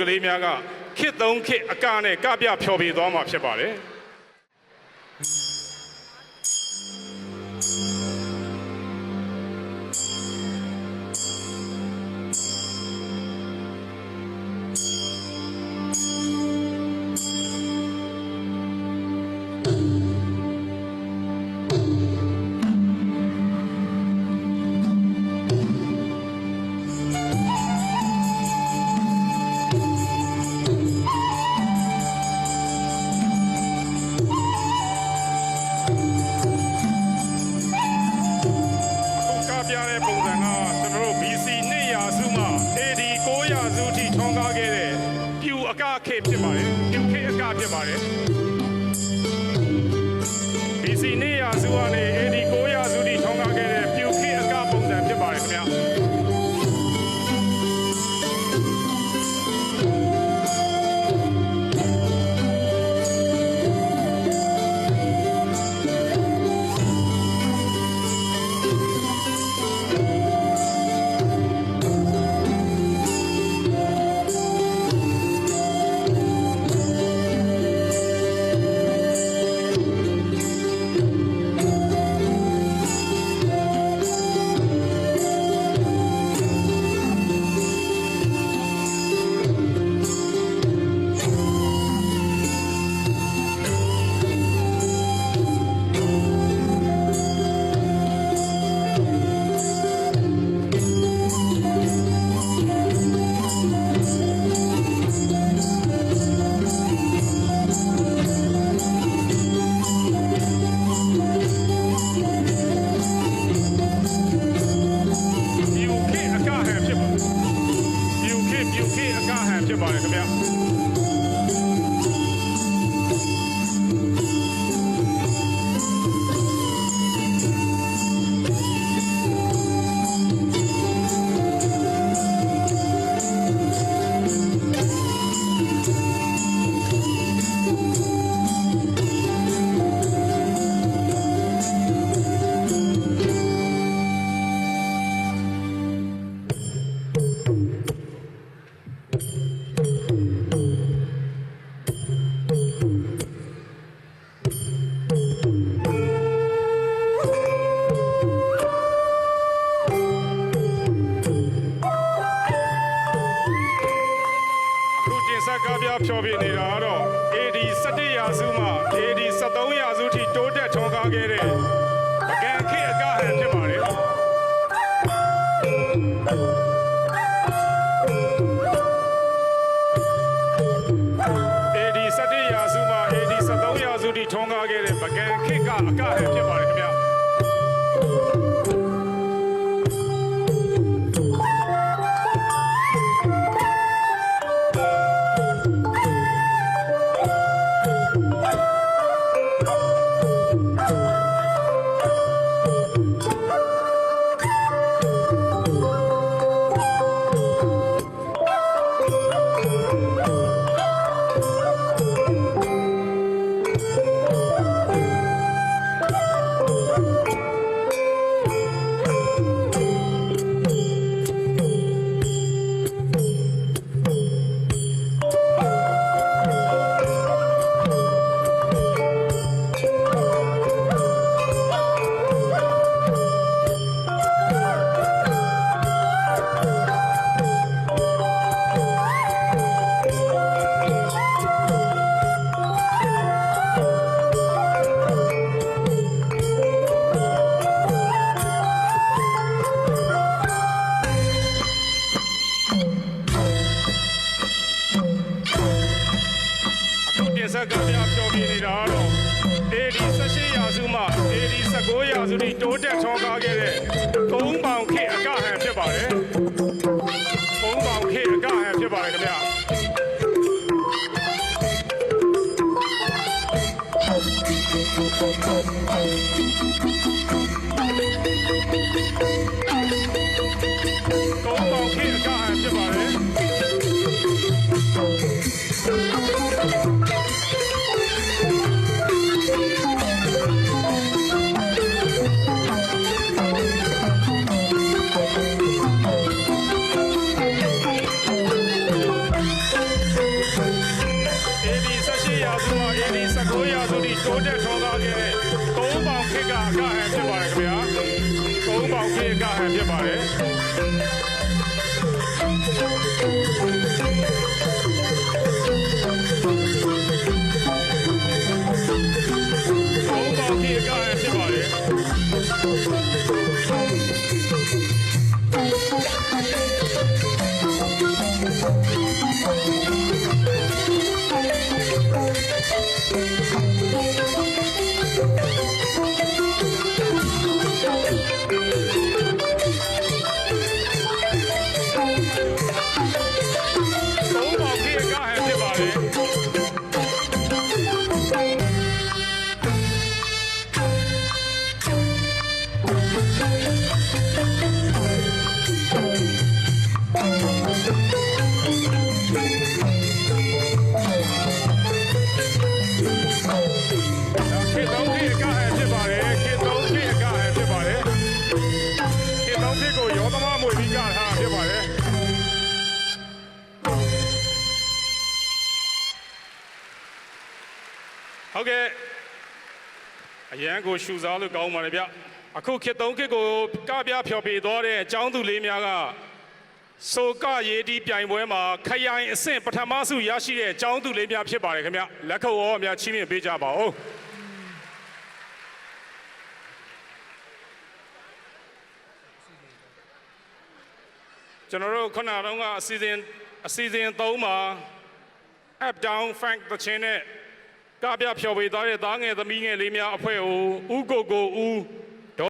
ကလေးများကခစ်သုံးခစ်အကနဲ့ကပြဖျော်ပြသွားမှာဖြစ်ပါတယ် ကားပြဖျော်ပြနေတာကတော့ AD 17ရာစုမှ AD 13ရာစုထိတိုးတက်ထွန်းကားခဲ့တဲ့ပကံခေတ်အကဟန်ဖြစ်ပါတယ် AD 17ရာစုမှ AD 13ရာစုထိထွန်းကားခဲ့တဲ့ပကံခေတ်ကအက တင်ဆက်ကပြဖျော်ပြနေတာကတော့ AD 18ရာစုမှ AD 19ရာစုထိတိုးတက်ထွန်းကားခဲ့တဲ့ကုန်းပေါင်ခေတ်အကဟန်ဖြစ်ပါတယ်ကုန်းပေါင်ခေတ်အကဟန်ဖြစ်ပါတယ်ခင်ဗျာ တ်အကဟန်ဖြစ်ပါတယ် ဟုတ်ကဲ့အရန်ကိုရှူစားလို့ကောင်းပါတယ်ဗျအခုခေတ်သုံးခေတ်ကိုကပြဖျော်ပြသွားတဲ့အကြောင်းသူလေးများကဆိုကရေးဒီပြိုင်ပွဲမှာခရိုင်အဆင့်ပထမဆုရရှိတဲ့အကြောင်းသူလေးများဖြစ်ပါတယ်ခင်ဗျလက်ခုပ်ရောများချီးမြှင့်ပေးကြပါဦးကျွန်တော်တို့ခုနကတော့ကအစီအစဉ်အစီအစဉ်၃မှာ up down funk တခြင်းနဲ့ ကပြဖြော်ပေးသွားတဲ့သားငယ်သမီးငယ်လေးများအဖွဲ့ကိုဥကိုကိုဦး